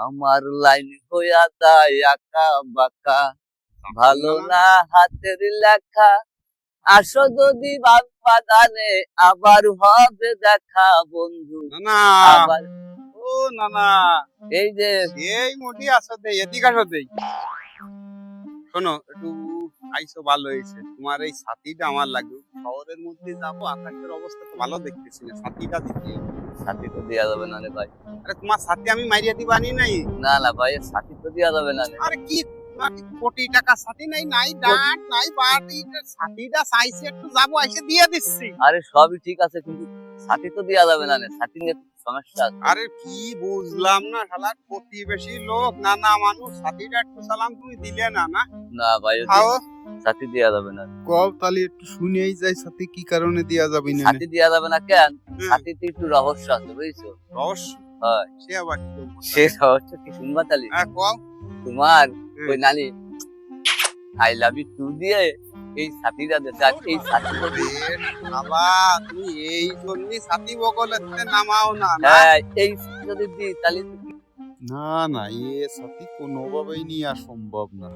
আমার লাইন হইয়া তাই আঁকা বাঁকা। ভালো না হাতের লেখা আসো যদি বাগ বাগানে আবার হবে দেখা বন্ধু। না ও না না এই যে এই মোটি আসো দেই এদিকে আসো দে। শোনো একটু আইসো ভালো হয়েছে। তোমার এই সাথীটা আমার লাগবে। শহরের মধ্যে যাব আকাশের অবস্থা তো ভালো দেখতেছি না। সাথীটা দিতে। সাথী তো দেওয়া যাবে না রে ভাই। আরে তোমার সাথে আমি মারিয়া দিবানি নাই? না না ভাই সাথী তো দেওয়া যাবে না আরে কি কোটি টাকা সাথী নাই? নাই ডাট নাই বাট এইটা সাথীটা চাইছে একটু যাব এসে দিয়ে দিচ্ছি। আরে সবই ঠিক আছে কিন্তু সাথী তো দেওয়া যাবে না রে। সাথী নিয়ে সমস্যা আরে কি বুঝলাম না শালার প্রতিবেশী লোক না না মানুষ সাথীটা একটু সালাম তুমি দিলে না না? না ভাই খাও। সাথী দেওয়া যাবে না। কব তাহলে একটু শুনেই যাই সাথে কি কারণে দেয়া যাবে না? সাথী যাবে না কেন। সাথীতে একটু রহস্য আছে বুঝছ? রহস্য? হয়। সে আবার সে রহস্য কি শুনবা তালি হ্যাঁ কও। তোমার ওই নানি আই লাভ ইউ টু দিয়ে এই সাথীটা দেশে আর এই সাথী বাবা তুমি এই জন্যই সাথী বকলেতে নামাও না না? হ্যাঁ এই যদি দিই তাহলে না না এ সাথী কোনোভাবেই নিয়ে আর সম্ভব না।